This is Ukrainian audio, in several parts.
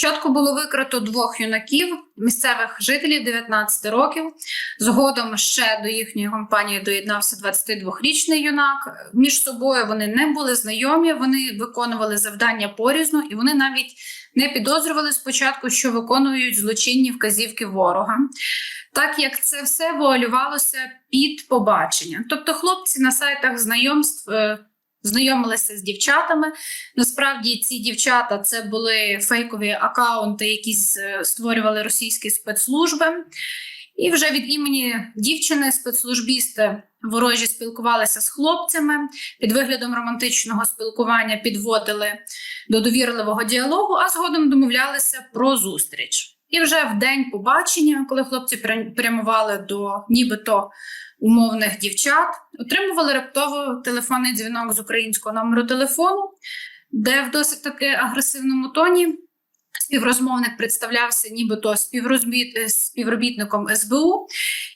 Спочатку було викрито двох юнаків, місцевих жителів 19 років. Згодом ще до їхньої компанії доєднався 22-річний юнак. Між собою вони не були знайомі, вони виконували завдання порізно, і вони навіть не підозрювали спочатку, що виконують злочинні вказівки ворога. Так як це все вуалювалося під побачення. Тобто, хлопці на сайтах знайомств е, знайомилися з дівчатами. Насправді ці дівчата це були фейкові акаунти, які створювали російські спецслужби. І вже від імені дівчини спецслужбісти ворожі спілкувалися з хлопцями під виглядом романтичного спілкування, підводили до довірливого діалогу, а згодом домовлялися про зустріч. І вже в день побачення, коли хлопці прямували до нібито умовних дівчат, отримували раптово телефонний дзвінок з українського номеру телефону, де в досить таки агресивному тоні співрозмовник представлявся нібито співробітником СБУ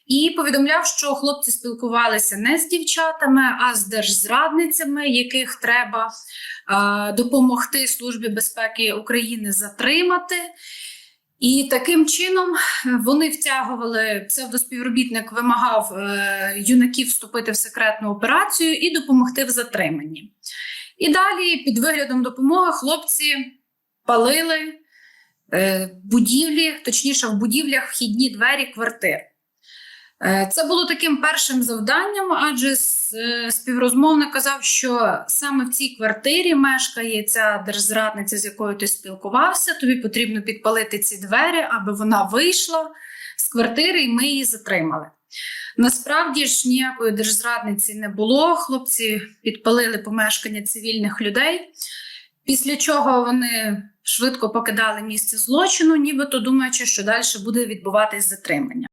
і повідомляв, що хлопці спілкувалися не з дівчатами, а з держзрадницями, яких треба е, допомогти Службі безпеки України затримати. І таким чином е, вони втягували псевдоспівробітник, вимагав е, юнаків вступити в секретну операцію і допомогти в затриманні. І далі, під виглядом допомоги, хлопці палили е, будівлі, точніше, в будівлях вхідні двері квартир. Е, Це було таким першим завданням, адже е, співрозмовник казав, що саме в цій квартирі мешкає ця держзрадниця, з якою ти спілкувався. Тобі потрібно підпалити ці двері, аби вона вийшла з квартири, і ми її затримали. Насправді ж ніякої держзрадниці не було. Хлопці підпалили помешкання цивільних людей, після чого вони швидко покидали місце злочину, нібито думаючи, що далі буде відбуватись затримання.